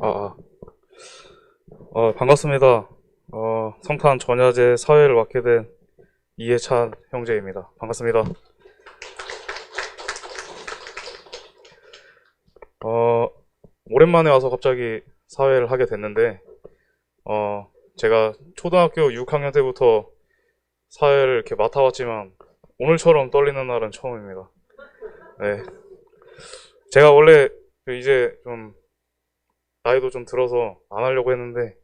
아, 아. 어, 반갑습니다. 어, 성탄 전야제 사회를 맡게 된 이해찬 형제입니다. 반갑습니다. 어, 오랜만에 와서 갑자기 사회를 하게 됐는데, 어, 제가 초등학교 6학년 때부터 사회를 이렇게 맡아왔지만, 오늘처럼 떨리는 날은 처음입니다. 네. 제가 원래 그 이제 좀 나이도 좀 들어서 안 하려고 했는데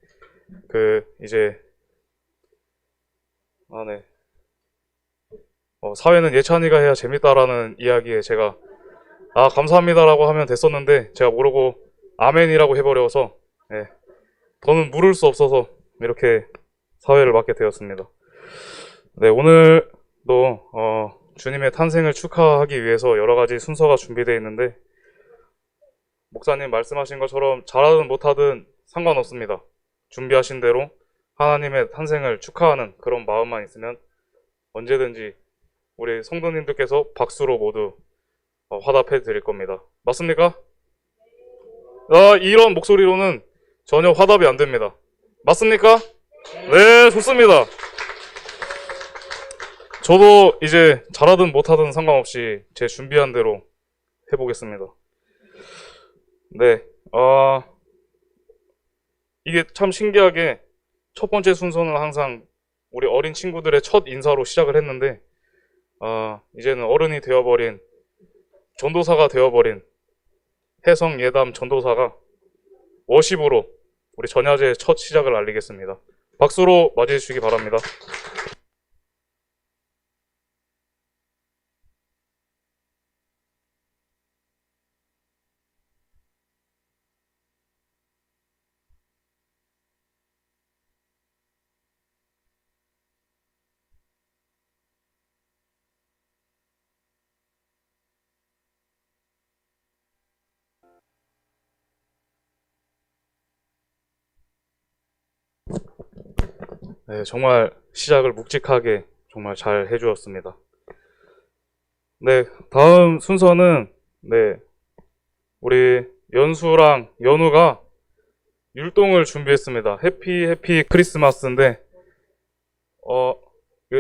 그 이제 아 네. 어, 사회는 예찬이가 해야 재밌다라는 이야기에 제가 아 감사합니다라고 하면 됐었는데 제가 모르고 아멘이라고 해버려서 네. 더는 물을 수 없어서 이렇게 사회를 맡게 되었습니다. 네 오늘도 어, 주님의 탄생을 축하하기 위해서 여러 가지 순서가 준비되어 있는데 목사님 말씀하신 것처럼 잘하든 못하든 상관없습니다. 준비하신 대로 하나님의 탄생을 축하하는 그런 마음만 있으면 언제든지 우리 성도님들께서 박수로 모두 어, 화답해 드릴 겁니다. 맞습니까? 아, 이런 목소리로는 전혀 화답이 안 됩니다. 맞습니까? 네, 좋습니다. 저도 이제 잘하든 못하든 상관없이 제 준비한 대로 해보겠습니다. 네, 아, 이게 참 신기하게 첫 번째 순서는 항상 우리 어린 친구들의 첫 인사로 시작을 했는데, 아, 이제는 어른이 되어버린, 전도사가 되어버린 해성 예담 전도사가 워십으로 우리 전야제의 첫 시작을 알리겠습니다. 박수로 맞이해 주시기 바랍니다. 네, 정말 시작을 묵직하게 정말 잘 해주었습니다. 네, 다음 순서는 네, 우리 연수랑 연우가 율동을 준비했습니다. 해피 해피 크리스마스인데 어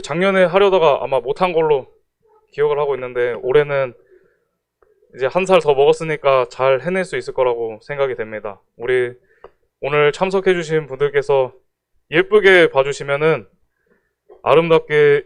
작년에 하려다가 아마 못한 걸로 기억을 하고 있는데 올해는 이제 한 살 더 먹었으니까 잘 해낼 수 있을 거라고 생각이 됩니다. 우리 오늘 참석해주신 분들께서 예쁘게 봐주시면은 아름답게